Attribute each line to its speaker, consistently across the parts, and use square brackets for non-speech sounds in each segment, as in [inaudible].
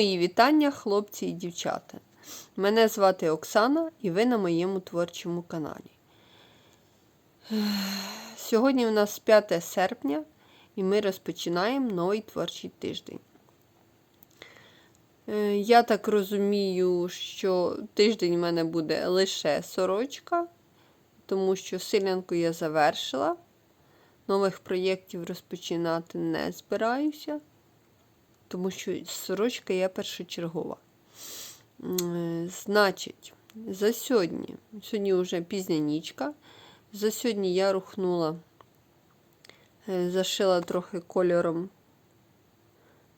Speaker 1: мої вітання, хлопці і дівчата. Мене звати Оксана і ви на моєму творчому каналі. Сьогодні у нас 5 серпня і ми розпочинаємо новий творчий тиждень. Е, Я так розумію, що тиждень в мене буде лише сорочка, тому що силянку я завершила. Нових проєктів розпочинати не збираюся тому що сорочка є першочергова. Е, Значить, за сьогодні, сьогодні вже пізня нічка. За сьогодні я рухнула, е, зашила трохи кольором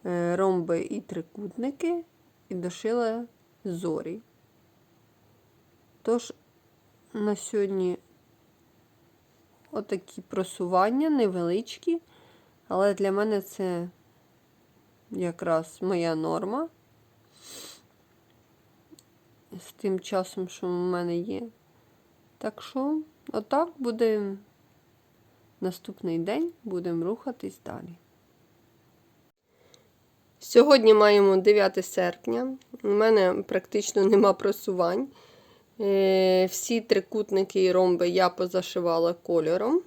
Speaker 1: е, ромби і трикутники і дошила зорі. Тож, на сьогодні отакі просування невеличкі, але для мене це якраз моя норма. З тим часом, що в мене є. Так що, отак буде наступний день, будемо рухатись далі. Сьогодні маємо 9 серпня. У мене практично нема просувань. Е, Всі трикутники і ромби я позашивала кольором.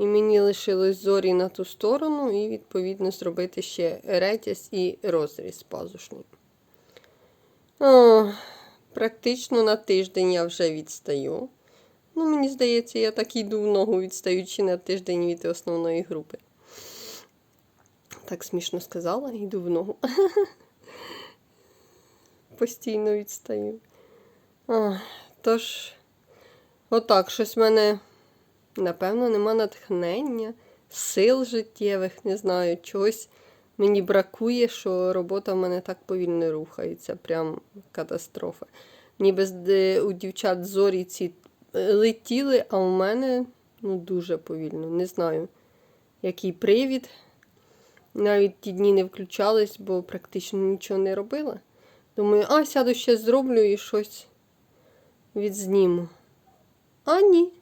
Speaker 1: І мені лишилось зорі на ту сторону, і, відповідно, зробити ще ретязь і розріз пазушний. О, практично на тиждень я вже відстаю. Ну, мені здається, я так йду в ногу, відстаючи на тиждень від основної групи. Так смішно сказала, йду в ногу. [laughs] Постійно відстаю. А, тож, отак, щось в мене. Напевно, нема натхнення, сил життєвих, не знаю, чогось мені бракує, що робота в мене так повільно рухається. Прям катастрофа. Ніби у дівчат зорі ці летіли, а у мене ну, дуже повільно. Не знаю, який привід. Навіть ті дні не включались, бо практично нічого не робила. Думаю, а сяду ще зроблю і щось відзніму. А ні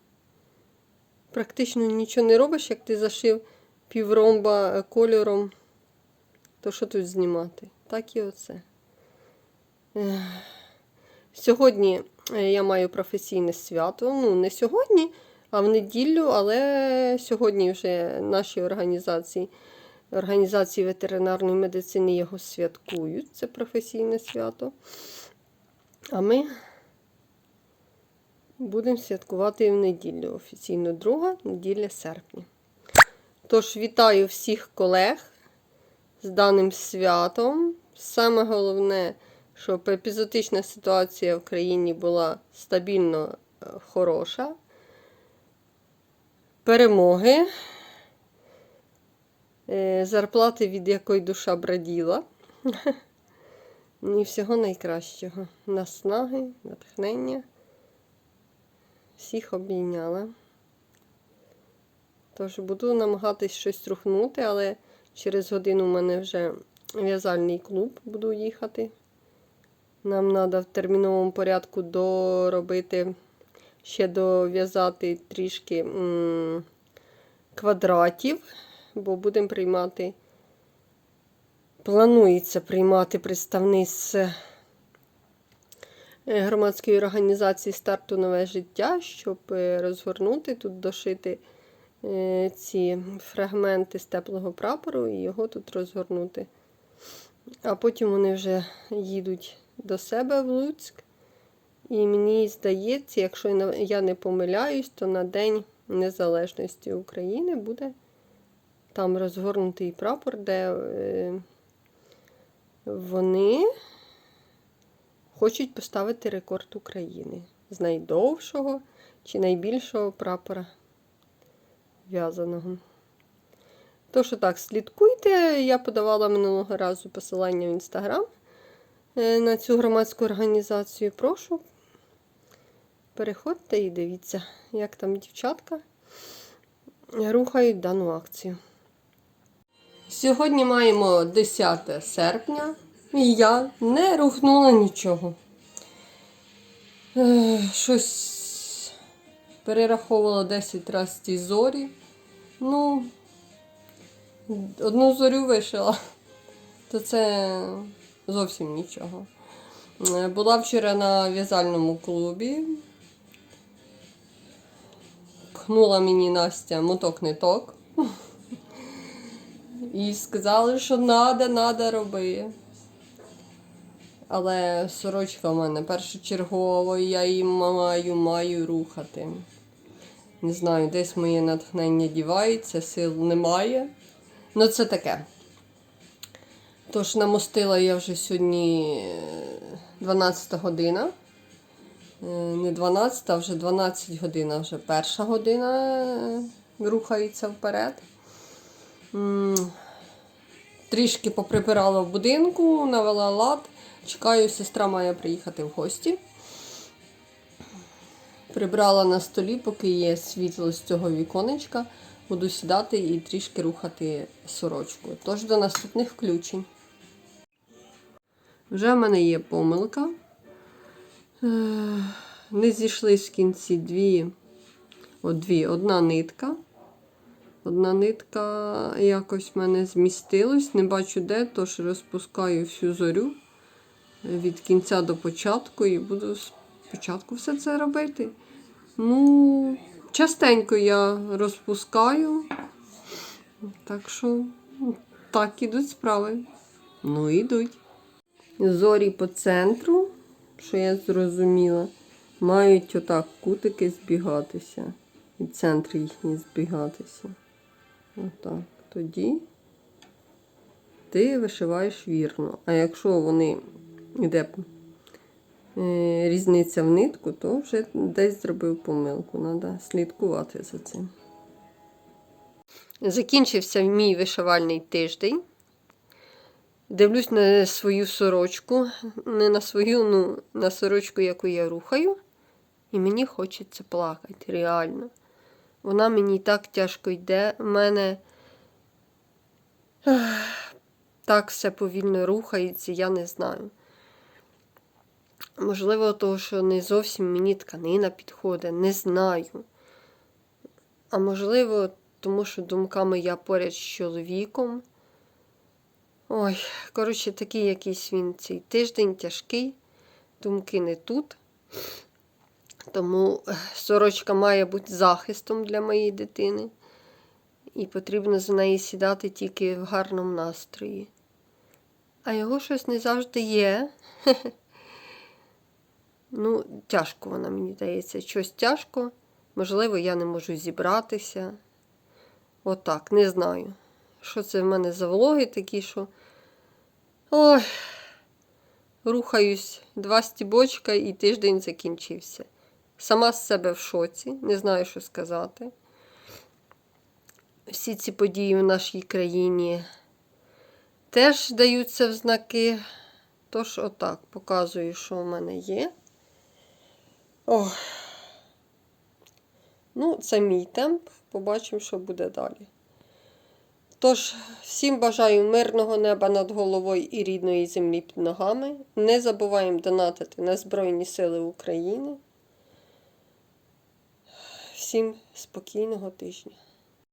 Speaker 1: практично нічого не робиш, як ти зашив півромба е, кольором, то що тут знімати? Так і оце. Сьогодні е, я маю професійне свято. Ну, не сьогодні, а в неділю, але сьогодні вже наші організації, організації ветеринарної медицини його святкують. Це професійне свято. А ми Будемо святкувати в неділю. Офіційно друга неділя серпня. Тож, вітаю всіх колег з даним святом. Саме головне, щоб епізотична ситуація в країні була стабільно е, хороша. Перемоги, е, зарплати, від якої душа браділа. [laughs] І всього найкращого. Наснаги, натхнення всіх обійняла. Тож буду намагатись щось рухнути, але через годину в мене вже в'язальний клуб буду їхати. Нам треба в терміновому порядку доробити, ще дов'язати трішки м, квадратів, бо будемо приймати, планується приймати представництво Е, громадської організації Старту Нове життя, щоб е, розгорнути тут, дошити е, ці фрагменти з теплого прапору і його тут розгорнути. А потім вони вже їдуть до себе в Луцьк. І мені здається, якщо я не помиляюсь, то на День Незалежності України буде там розгорнутий прапор, де вони хочуть поставити рекорд України з найдовшого чи найбільшого прапора в'язаного. Тож, так, слідкуйте, я подавала минулого разу посилання в інстаграм е, на цю громадську організацію. Прошу, переходьте і дивіться, як там дівчатка рухають дану акцію. Сьогодні маємо 10 серпня. І я не рухнула нічого. Е, щось перераховувала 10 разів ті зорі. Ну, одну зорю вишила. То це Зовсім нічого. Е, Була вчора на в'язальному клубі. Пхнула мені Настя моток-ниток. [laughs] І сказали, що надо, надо роби. Але сорочка в мене першочергово, я її маю, маю рухати. Не знаю, десь моє натхнення дівається, сил немає. Ну, це таке. Тож намостила я вже сьогодні е, 12 година. Е, Не 12, а вже 12 годин, вже перша година е, рухається вперед. Трішки поприбирала в будинку, навела лад. Чекаю, сестра має приїхати в гості. Прибрала на столі, поки є світло з цього віконечка. Буду сідати і трішки рухати сорочку. Тож до наступних включень. Вже в мене є помилка. Е, Не зійшлись в кінці дві, о, дві, одна нитка. Одна нитка якось в мене змістилась, не бачу де, тож розпускаю всю зорю від кінця до початку і буду спочатку все це робити. Ну, частенько я розпускаю. Так що так ідуть справи. Ну, ідуть. Зорі по центру, що я зрозуміла, мають отак кутики збігатися. І центр їхній збігатися. Отак. Тоді ти вишиваєш вірно. А якщо вони йде е, різниця в нитку, то вже десь зробив помилку. Треба слідкувати за цим. Закінчився мій вишивальний тиждень. Дивлюсь на свою сорочку, не на свою, ну на сорочку, яку я рухаю. І мені хочеться плакати, реально. Вона мені так тяжко йде. У мене так все повільно рухається, я не знаю. Можливо, того, що не зовсім мені тканина підходить, не знаю. А можливо, тому що думками я поряд з чоловіком. Ой, коротше, такий якийсь він цей тиждень тяжкий, думки не тут. Тому сорочка має бути захистом для моєї дитини. І потрібно за неї сідати тільки в гарному настрої. А його щось не завжди є. [laughs] Ну, тяжко вона, мені здається. Щось тяжко. Можливо, я не можу зібратися. Отак, не знаю. Що це в мене за влоги такі, що. Ой, рухаюсь два стібочка і тиждень закінчився. Сама з себе в шоці, не знаю, що сказати. Всі ці події в нашій країні теж даються в знаки. Тож, отак, показую, що в мене є. Ох. Ну, це мій темп. Побачимо, що буде далі. Тож, всім бажаю мирного неба над головою і рідної землі під ногами. Не забуваємо донатити на Збройні Сили України. Всім спокійного тижня.